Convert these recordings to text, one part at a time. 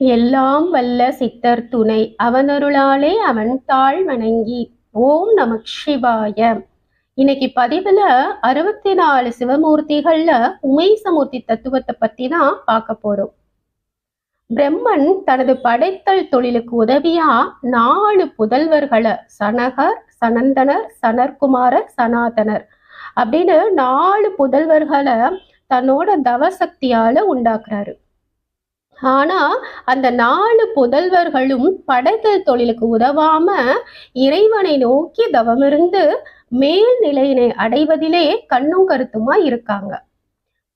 எல்லாம் வல்ல சித்தர் துணை அவனருளாலே அவன் தாழ் வணங்கி ஓம் நமக் சிவாய. இன்னைக்கு பதிவுல அறுபத்தி நாலு சிவமூர்த்திகள்ல உமேசமூர்த்தி தத்துவத்தை பத்தி தான் பார்க்க போறோம். பிரம்மன் தனது படைத்தல் தொழிலுக்கு உதவியா நாலு புதல்வர்களை சனகர் சனந்தனர் சனர்குமாரர் சனாதனர் அப்படின்னு நாலு புதல்வர்களை தன்னோட தவசக்தியால உண்டாக்குறாரு. ஆனா அந்த நாலு புதல்வர்களும் படைத்தல் தொழிலுக்கு உதவாம இறைவனை நோக்கி தவமிருந்து மேல் நிலையினை அடைவதிலே கண்ணும் கருத்துமா இருக்காங்க.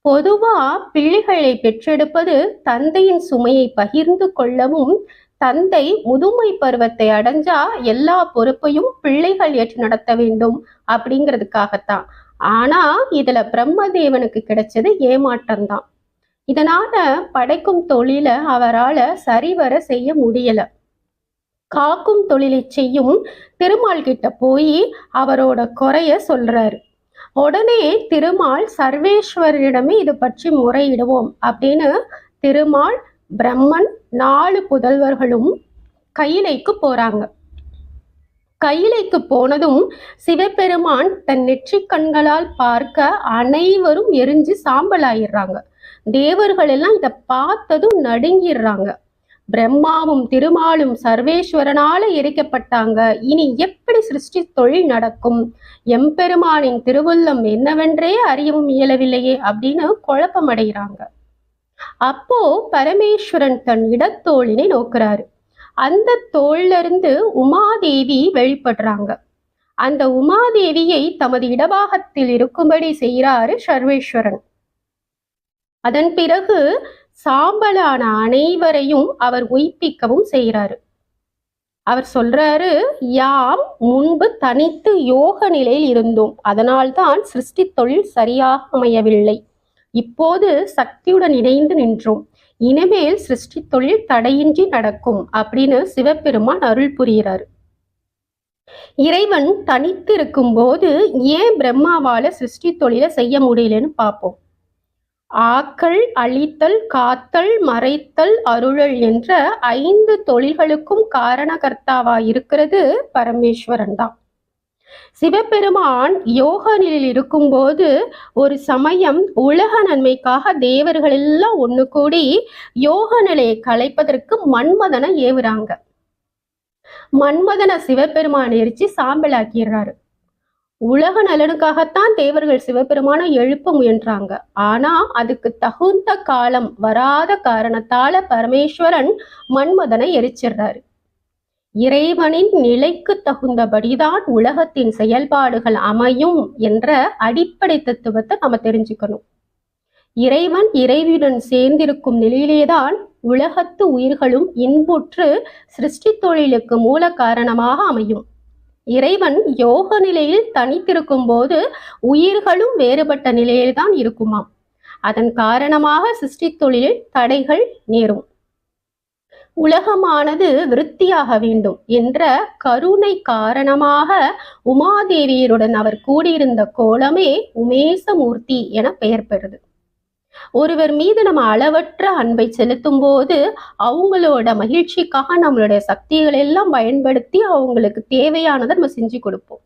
பொதுவா பிள்ளைகளை பெற்றெடுப்பது தந்தையின் சுமையை பகிர்ந்து கொள்ளவும் தந்தை முதுமை பருவத்தை அடைஞ்சா எல்லா பொறுப்பையும் பிள்ளைகள் ஏற்று நடத்த வேண்டும் அப்படிங்கிறதுக்காகத்தான். ஆனா இதுல பிரம்மதேவனுக்கு கிடைச்சது ஏமாற்றம்தான். இதனால படைக்கும் தொழிலை அவரால சரிவர செய்ய முடியல. காக்கும் தொழிலை செய்யும் திருமால் கிட்ட போய் அவரோட குறைய சொல்றாரு. உடனே திருமால் சர்வேஸ்வரரிடமே இது பற்றி முறையிடுவோம் அப்படின்னு திருமால் பிரம்மன் நாலு புதல்வர்களும் கையிலைக்கு போறாங்க. கையிலைக்கு போனதும் சிவபெருமான் தன் நெற்றிக் கண்களால் பார்க்க அனைவரும் எரிஞ்சு சாம்பலாயிடுறாங்க. தேவர்கள் எல்லாம் இதை பார்த்ததும் நடுங்கிடுறாங்க. பிரம்மாவும் திருமாலும் சர்வேஸ்வரனால எரிக்கப்பட்டாங்க. இனி எப்படி சிருஷ்டி தொழில் நடக்கும்? எம்பெருமானின் திருவுள்ளம் என்னவென்றே அறியவும் இயலவில்லையே அப்படின்னு குழப்பமடைகிறாங்க. அப்போ பரமேஸ்வரன் தன் இடத்தோளினை நோக்குறாரு. அந்த தோல்ல இருந்து உமாதேவி வெளிப்படுறாங்க. அந்த உமாதேவியை தமது இடபாகத்தில் இருக்கும்படி செய்கிறாரு சர்வேஸ்வரன். அதன் பிறகு சாம்பலான அனைவரையும் அவர் உயிப்பிக்கவும் செய்கிறாரு. அவர் சொல்றாரு யாம் முன்பு தனித்து யோக நிலையில் இருந்தோம். அதனால்தான் சிருஷ்டி தொழில் சரியாக அமையவில்லை. இப்போது சக்தியுடன் இணைந்து நின்றோம். இனிமேல் சிருஷ்டி தொழில் தடையின்றி நடக்கும் அப்படின்னு சிவபெருமான் அருள் புரிகிறார். இறைவன் தனித்து இருக்கும்போது ஏன் பிரம்மாவால சிருஷ்டி தொழிலை செய்ய முடியலன்னு பார்ப்போம். ஆக்கல் அழித்தல் காத்தல் மறைத்தல் அருளல் என்ற ஐந்து தொழில்களுக்கும் காரணகர்த்தாவா இருக்கிறது பரமேஸ்வரன் தான் சிவபெருமான் யோக நிலையில் இருக்கும்போது ஒரு சமயம் உலக நன்மைக்காக தேவர்கள் எல்லாம் ஒண்ணு கூடி யோக நிலையை கலைப்பதற்கு மன்மதனை ஏவுறாங்க. மன்மதனை சிவபெருமான் எரிச்சு சாம்பலாக்கிடுறாரு. உலக நலனுக்காகத்தான் தேவர்கள் சிவபெருமானை எழுப்ப முயன்றாங்க. ஆனா அதுக்கு தகுந்த காலம் வராத காரணத்தால பரமேஸ்வரன் மன்மதனை எரிச்சிடுறாரு இறைவனின் நிலைக்கு தகுந்தபடிதான் உலகத்தின் செயல்பாடுகள் அமையும் என்ற அடிப்படை தத்துவத்தை நம்ம தெரிஞ்சுக்கணும். இறைவன் இறைவியுடன் சேர்ந்திருக்கும் நிலையிலேதான் உலகத்து உயிர்களும் இன்புற்று சிருஷ்டி தொழிலுக்கு மூல காரணமாக அமையும். இறைவன் யோக நிலையில் தனித்திருக்கும் போது உயிர்களும் வேறுபட்ட நிலையில்தான் இருக்குமாம். அதன் காரணமாக சிருஷ்டி தொழிலில் தடைகள் நேரும். உலகமானது விருத்தியாக வேண்டும் என்ற கருணை காரணமாக உமாதேவியருடன் அவர் கூடியிருந்த கோலமே உமேசமூர்த்தி என பெயர் பெறுது. ஒருவர் மீது நம்ம அளவற்ற அன்பை செலுத்தும் போது அவங்களோட மகிழ்ச்சிக்காக நம்மளுடைய சக்திகளை எல்லாம் பயன்படுத்தி அவங்களுக்கு தேவையானதை நம்ம செஞ்சு கொடுப்போம்.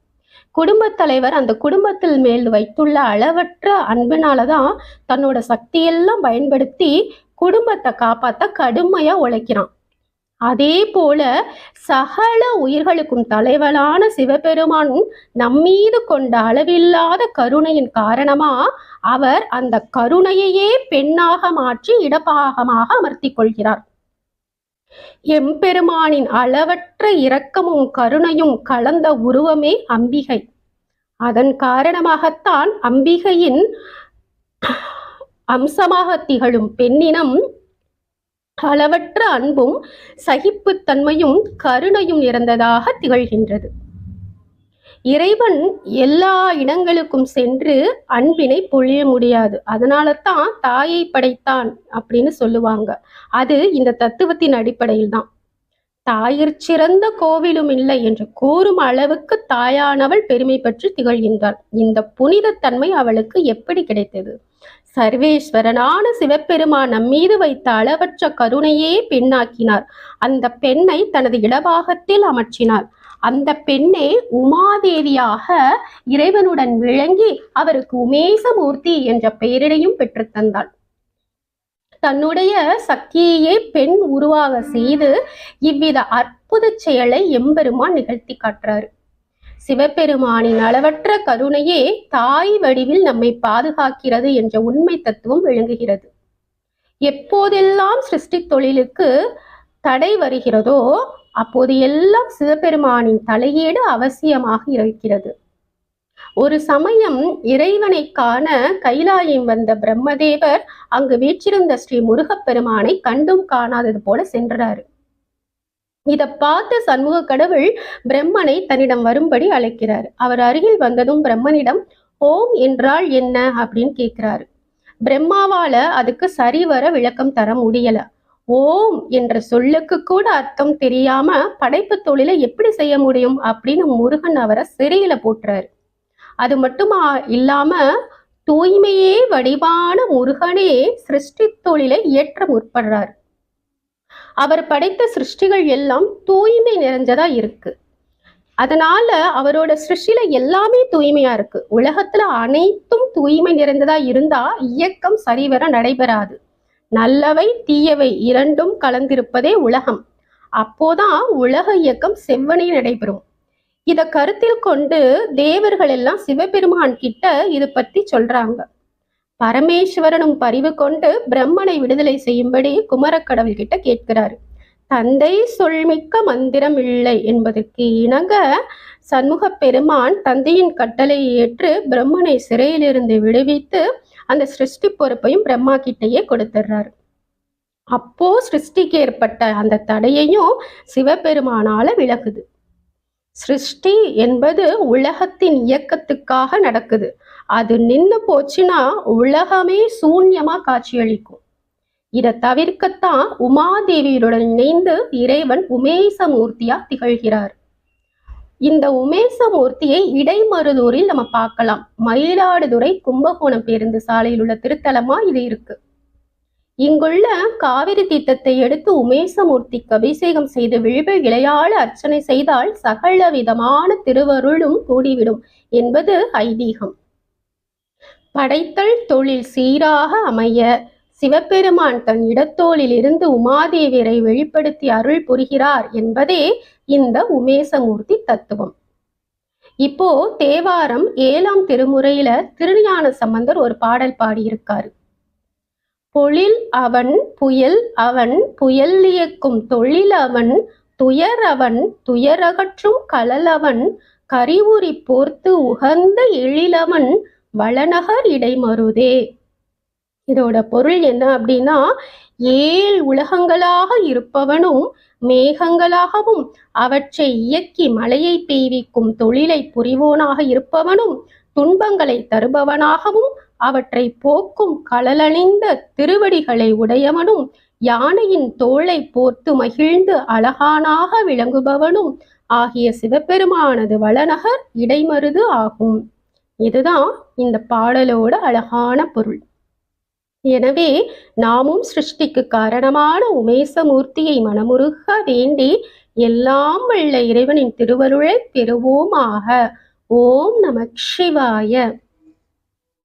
குடும்பத் தலைவர் அந்த குடும்பத்தில் மேல் வைத்துள்ள அளவற்ற அன்பினாலதான் தன்னோட சக்தியெல்லாம் பயன்படுத்தி குடும்பத்தை காப்பாத்த கடுமையா உழைக்கிறான். அதே போல சகல உயிர்களுக்கும் தலைவனான சிவபெருமான் நம்மீது கொண்ட அளவில்லாத கருணையின் காரணமா அவர் அந்த கருணையையே பெண்ணாக மாற்றி இடப்பாகமாக அமர்த்தி கொள்கிறார். எம்பெருமானின் அளவற்ற இரக்கமும் கருணையும் கலந்த உருவமே அம்பிகை. அதன் காரணமாகத்தான் அம்பிகையின் அம்சமாக திகழும் பெண்ணினம் அளவற்ற அன்பும் சகிப்புத்தன்மையும் கருணையும் நிறைந்ததாக திகழ்கின்றது. இறைவன் எல்லா இடங்களுக்கும் சென்று அன்பினை பொழிய முடியாது. அதனால தான் தாயை படைத்தான் அப்படின்னு சொல்லுவாங்க. அது இந்த தத்துவத்தின் அடிப்படையில் தான் தாயிற் சிறந்த கோவிலும் இல்லை என்று கூறும் அளவுக்கு தாயானவள் பெருமை பற்றி திகழ்கின்றாள். இந்த புனிதத்தன்மை அவளுக்கு எப்படி கிடைத்தது? சர்வேஸ்வரனான சிவபெருமான் நம்மீது வைத்த அளவற்ற கருணையே பெண்ணாக்கினார். அந்த பெண்ணை தனது இடபாகத்தில் அமர்த்தினார் அந்த பெண்ணே உமாதேவியாக இறைவனுடன் விளங்கி அவருக்கு உமேசமூர்த்தி என்ற பெயரிடையும் பெற்றுத்தந்தாள் தன்னுடைய சக்தியையே பெண் உருவாக செய்து இவ்வித அற்புத செயலை எம்பெருமான் நிகழ்த்தி காட்டுறாரு. சிவபெருமானின் அளவற்ற கருணையே தாய் வடிவில் நம்மை பாதுகாக்கிறது என்ற உண்மை தத்துவம் விளங்குகிறது. எப்போதெல்லாம் சிருஷ்டி தொழிலுக்கு தடை வருகிறதோ அப்போது எல்லாம் சிவபெருமானின் தலையீடு அவசியமாக இருக்கிறது. ஒரு சமயம் இறைவனை காண கைலாயம் வந்த பிரம்மதேவர் அங்கு வீற்றிருந்த ஸ்ரீ முருகப்பெருமானை கண்டும் காணாதது போல சென்றாரு. இத பார்த்த சண்முக கடவுள் பிரம்மனை தன்னிடம் வரும்படி அழைக்கிறார். அவர் அருகில் வந்ததும் பிரம்மனிடம் ஓம் என்றால் என்ன? அப்படின்னு கேட்கிறாரு. பிரம்மாவால அதுக்கு சரிவர விளக்கம் தர முடியல. ஓம் என்ற சொல்லுக்கு கூட அர்த்தம் தெரியாம படைப்பு தொழிலை எப்படி செய்ய முடியும் அப்படின்னு முருகன் அவரை சிறையில போட்டுறாரு. அது மட்டுமா இல்லாம தூய்மையே வடிவான முருகனே சிருஷ்டி தொழிலை இயற்ற முற்படுறார். அவர் படைத்த சிருஷ்டிகள் எல்லாம் தூய்மை நிறைஞ்சதா இருக்கு. அதனால அவரோட சிருஷ்டில எல்லாமே தூய்மையா இருக்கு. உலகத்துல அனைத்தும் தூய்மை நிறைந்ததா இருந்தா இயக்கம் சரிவர நடைபெறாது. நல்லவை தீயவை இரண்டும் கலந்திருப்பதே உலகம். அப்போதான் உலக இயக்கம் செவ்வனே நடைபெறும். இத கருத்தில் கொண்டு தேவர்கள் எல்லாம் சிவபெருமான் கிட்ட இது பத்தி சொல்றாங்க. பரமேஸ்வரனும் பரிவு கொண்டு பிரம்மனை விடுதலை செய்யும்படி குமரக்கடவுள் கிட்ட கேட்கிறாரு. தந்தை சொல்மிக்க மந்திரம் இல்லை என்பதற்கு இணங்க சண்முக பெருமான் தந்தையின் கட்டளையை ஏற்று பிரம்மனை சிறையிலிருந்து விடுவித்து அந்த சிருஷ்டி பொறுப்பையும் பிரம்மா கிட்டேயே கொடுத்துடுறாரு. அப்போ சிருஷ்டிக்கு ஏற்பட்ட அந்த தடையையும் சிவபெருமானால விலகுது. சிருஷ்டி என்பது உலகத்தின் இயக்கத்துக்காக நடக்குது. அது நின்னு போச்சுன்னா உலகமே சூன்யமா காட்சியளிக்கும். இதை தவிர்க்கத்தான் உமாதேவியருடன் இணைந்து இறைவன் உமேசமூர்த்தியா திகழ்கிறார். இந்த உமேசமூர்த்தியை இடைமருதூரில் நம்ம பார்க்கலாம். மயிலாடுதுறை கும்பகோணம் பேருந்து சாலையில் உள்ள திருத்தலமா இது இருக்கு. இங்குள்ள காவிரி தீர்த்தத்தை எடுத்து உமேசமூர்த்திக்கு அபிஷேகம் செய்து விழுவு இளையாள அர்ச்சனை செய்தால் சகல விதமான திருவருளும் கூடிவிடும் என்பது ஐதீகம். படைத்தல் தொழில் சீராக அமைய சிவபெருமான் தன் இடத்தோளில் இருந்து உமாதேவியரை வெளிப்படுத்தி அருள் புரிகிறார் என்பதே இந்த உமேசமூர்த்தி தத்துவம். இப்போ தேவாரம் ஏழாம் திருமுறையில திருஞான சம்பந்தர் ஒரு பாடல் பாடியிருக்காரு. பொழில் அவன் புயல் அவன் புயல் இயக்கும் தொழில் அவன் துயர் அவன் துயரகற்றும் கலல் அவன் கரிவுரி போர்த்து உகந்த எழிலவன் வளநகர் இடைமருதே. இதோட பொருள் என்ன அப்படின்னா ஏழ் உலகங்களாக இருப்பவனும் மேகங்களாகவும் அவற்றை இயக்கி மழையை பெய்விக்கும் தொழிலை புரிவோனாக இருப்பவனும் துன்பங்களை தருபவனாகவும் அவற்றை போக்கும் களலணிந்த திருவடிகளை உடையவனும் யானையின் தோளை போர்த்து மகிழ்ந்து அழகானாக விளங்குபவனும் ஆகிய சிவபெருமானது வளநகர் இடைமருது ஆகும். இதுதான் இந்த பாடலோட அழகான பொருள். எனவே நாமும் சிருஷ்டிக்கு காரணமான உமேசமூர்த்தியை மனமுருக வேண்டி எல்லாம் வல்ல இறைவனின் திருவருளை பெறுவோமாக. ஓம் நம சிவாய.